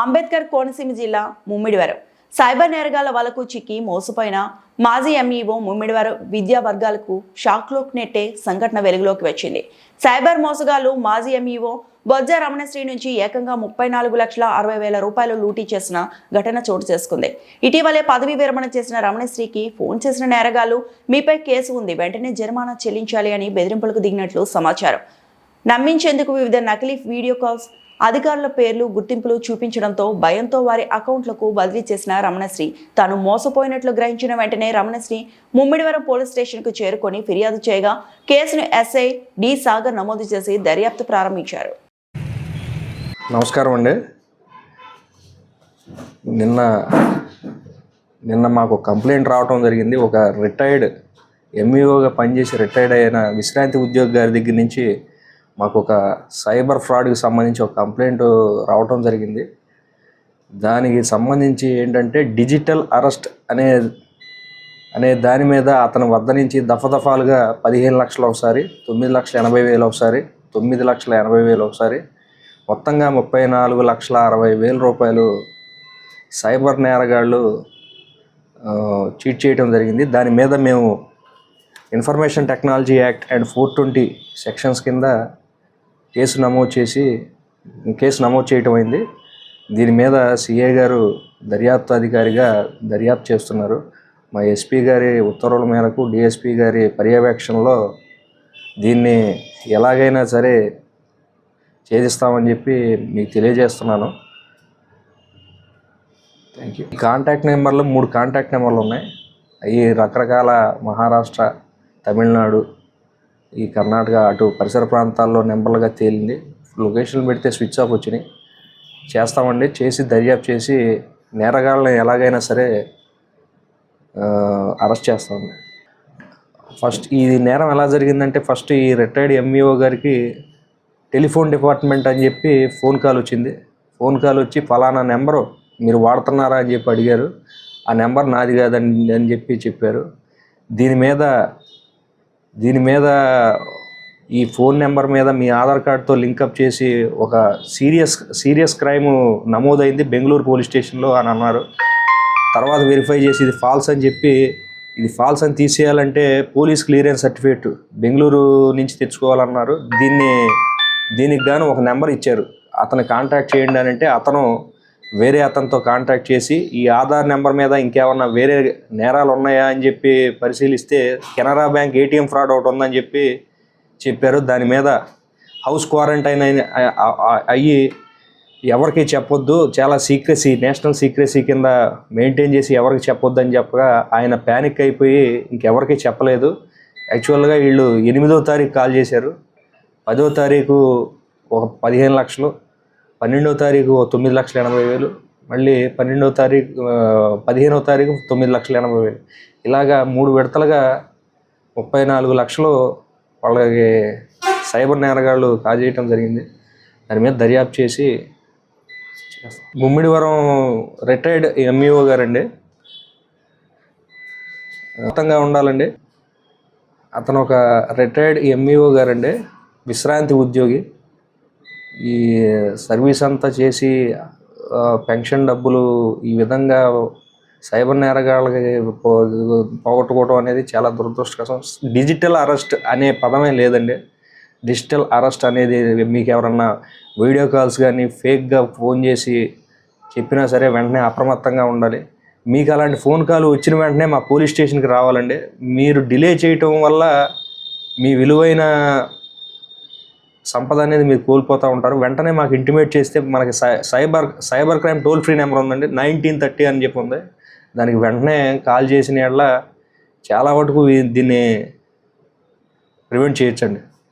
అంబేద్కర్ కోనసీమ జిల్లా ముమ్మిడివరం. సైబర్ నేరగాల వలకు చిక్కి మోసపోయిన మాజీ ఎంఈఓ ముమ్మిడివారు విద్యా వర్గాలకు షాక్లోకి నెట్టే సంఘటన వెలుగులోకి వచ్చింది. సైబర్ మోసగాళ్ళు మాజీ ఎంఈఓ బొజ్జ రమణశ్రీ నుంచి ఏకంగా ముప్పై నాలుగు లక్షల అరవై వేల రూపాయలు లూటీ చేసిన ఘటన చోటు చేసుకుంది. ఇటీవలే పదవి విరమణ చేసిన రమణశ్రీకి ఫోన్ చేసిన నేరగాళ్ళు మీపై కేసు ఉంది వెంటనే జరిమానా చెల్లించాలి అని బెదిరింపులకు దిగినట్లు సమాచారం. నమ్మించేందుకు వివిధ నకిలీ వీడియో కాల్స్ అధికారుల పేర్లు గుర్తింపులు చూపించడంతో భయంతో వారి అకౌంట్లకు బదిలీ చేసిన రమణశ్రీ. తాను మోసపోయినట్లు గ్రహించిన వెంటనే రమణశ్రీ ముమ్మిడివరం పోలీస్ స్టేషన్కు చేరుకొని ఫిర్యాదు చేయగా కేసును ఎస్ఐ డి సాగర్ నమోదు చేసి దర్యాప్తు ప్రారంభించారు. నమస్కారం అండి. నిన్న నిన్న మాకు కంప్లైంట్ రావటం జరిగింది. ఒక రిటైర్డ్ ఎంఈఓగా పనిచేసి రిటైర్డ్ అయిన విశ్రాంతి ఉద్యోగి గారి దగ్గర నుంచి మాకు ఒక సైబర్ ఫ్రాడ్కి సంబంధించి ఒక కంప్లైంట్ రావటం జరిగింది. దానికి సంబంధించి ఏంటంటే డిజిటల్ అరెస్ట్ అనే అనే దాని మీద అతని వద్ద నుంచి దఫదఫాలుగా పదిహేను లక్షలు ఒకసారి తొమ్మిది లక్షల ఎనభై వేలు ఒకసారి తొమ్మిది లక్షల ఎనభై వేలు ఒకసారి మొత్తంగా ముప్పై నాలుగు లక్షల అరవై వేల రూపాయలు సైబర్ నేరగాళ్ళు చీట్ చేయడం జరిగింది. దాని మీద మేము information technology act and four twenty sections కింద కేసు నమోదు చేసి కేసు నమోదు చేయటం అయింది. దీని మీద సిఐ గారు దర్యాప్తు అధికారిగా దర్యాప్తు చేస్తున్నారు. మా ఎస్పీ గారి ఉత్తర్వుల మేరకు డిఎస్పీ గారి పర్యవేక్షణలో దీన్ని ఎలాగైనా సరే ఛేదిస్తామని చెప్పి మీకు తెలియజేస్తున్నాను. థ్యాంక్ యూ కాంటాక్ట్ నెంబర్లు మూడు కాంటాక్ట్ నెంబర్లు ఉన్నాయి. అవి రకరకాల మహారాష్ట్ర తమిళనాడు ఈ కర్ణాటక అటు పరిసర ప్రాంతాల్లో నెంబర్లుగా తేలింది. లొకేషన్లు పెడితే స్విచ్ ఆఫ్ వచ్చినాయి. చేస్తామండి. చేసి దర్యాప్తు చేసి నేరగాళ్ళని ఎలాగైనా సరే అరెస్ట్ చేస్తామండి. ఫస్ట్ ఈ నేరం ఎలా జరిగిందంటే ఫస్ట్ ఈ రిటైర్డ్ ఎంఈఓ గారికి టెలిఫోన్ డిపార్ట్మెంట్ అని చెప్పి ఫోన్ కాల్ వచ్చింది. ఫోన్ కాల్ వచ్చి ఫలానా నెంబరు మీరు వాడుతున్నారా? అని చెప్పి అడిగారు. ఆ నెంబర్ నాది కాదని అని చెప్పి చెప్పారు. దీని మీద దీని మీద ఈ ఫోన్ నెంబర్ మీద మీ ఆధార్ కార్డ్తో లింకప్ చేసి ఒక సీరియస్ సీరియస్ క్రైమ్ నమోదైంది బెంగళూరు పోలీస్ స్టేషన్లో అని అన్నారు. తర్వాత వెరిఫై చేసి ఇది ఫాల్స్ అని చెప్పి ఇది ఫాల్స్ అని తీసేయాలంటే పోలీస్ క్లియరెన్స్ సర్టిఫికేట్ బెంగళూరు నుంచి తెచ్చుకోవాలన్నారు. దీన్ని దీనికి గాను ఒక నెంబర్ ఇచ్చారు. అతను కాంటాక్ట్ చేయండి అని అంటే అతను వేరే అతనితో కాంటాక్ట్ చేసి ఈ ఆధార్ నెంబర్ మీద ఇంకేమన్నా వేరే నేరాలు ఉన్నాయా అని చెప్పి పరిశీలిస్తే కెనరా బ్యాంక్ ఏటీఎం ఫ్రాడ్ ఒకటి ఉందని చెప్పి చెప్పారు. దాని మీద హౌస్ క్వారంటైన్ అయిన అయ్యి ఎవరికి చెప్పొద్దు చాలా సీక్రెసీ నేషనల్ సీక్రెసీ కింద మెయింటైన్ చేసి ఎవరికి చెప్పొద్దు అని చెప్పగా ఆయన ప్యానిక్ అయిపోయి ఇంకెవరికి చెప్పలేదు. యాక్చువల్గా వీళ్ళు ఎనిమిదో తారీఖు కాల్ చేశారు. పదో తారీఖు ఒక పదిహేను లక్షలు. పన్నెండవ తారీఖు తొమ్మిది లక్షల ఎనభై వేలు మళ్ళీ పన్నెండవ తారీఖు పదిహేనవ తారీఖు తొమ్మిది లక్షల ఎనభై వేలు. ఇలాగా మూడు విడతలుగా ముప్పై నాలుగు లక్షలు వాళ్ళకి సైబర్ నేరగాళ్ళు కాజేయటం జరిగింది. దాని మీద దర్యాప్తు చేసి ముమ్మిడివరం రిటైర్డ్ ఎంఈఓ గారండి. మొత్తంగా ఉండాలండి. అతను ఒక రిటైర్డ్ ఎంఈఓ గారండి విశ్రాంతి ఉద్యోగి. ఈ సర్వీస్ అంతా చేసి పెన్షన్ డబ్బులు ఈ విధంగా సైబర్ నేరగాళ్ళకి పోగొట్టుకోవడం అనేది చాలా దురదృష్టకరం. డిజిటల్ అరెస్ట్ అనే పదమే లేదండి. డిజిటల్ అరెస్ట్ అనేది మీకు ఎవరన్నా వీడియో కాల్స్ కానీ ఫేక్గా ఫోన్ చేసి చెప్పినా సరే వెంటనే అప్రమత్తంగా ఉండాలి. మీకు అలాంటి ఫోన్ కాల్ వచ్చిన వెంటనే మా పోలీస్ స్టేషన్కి రావాలండి. మీరు డిలే చేయటం వల్ల మీ విలువైన సంపద అనేది మీరు కోల్పోతూ ఉంటారు. వెంటనే మాకు ఇంటిమేట్ చేస్తే మనకి cy cyber cyber crime toll free number ఉందండి. నైన్టీన్ థర్టీ అని చెప్పి ఉంది. దానికి వెంటనే కాల్ చేసిన ఎడల చాలా వరకు దీన్ని ప్రివెంట్ చేయొచ్చండి.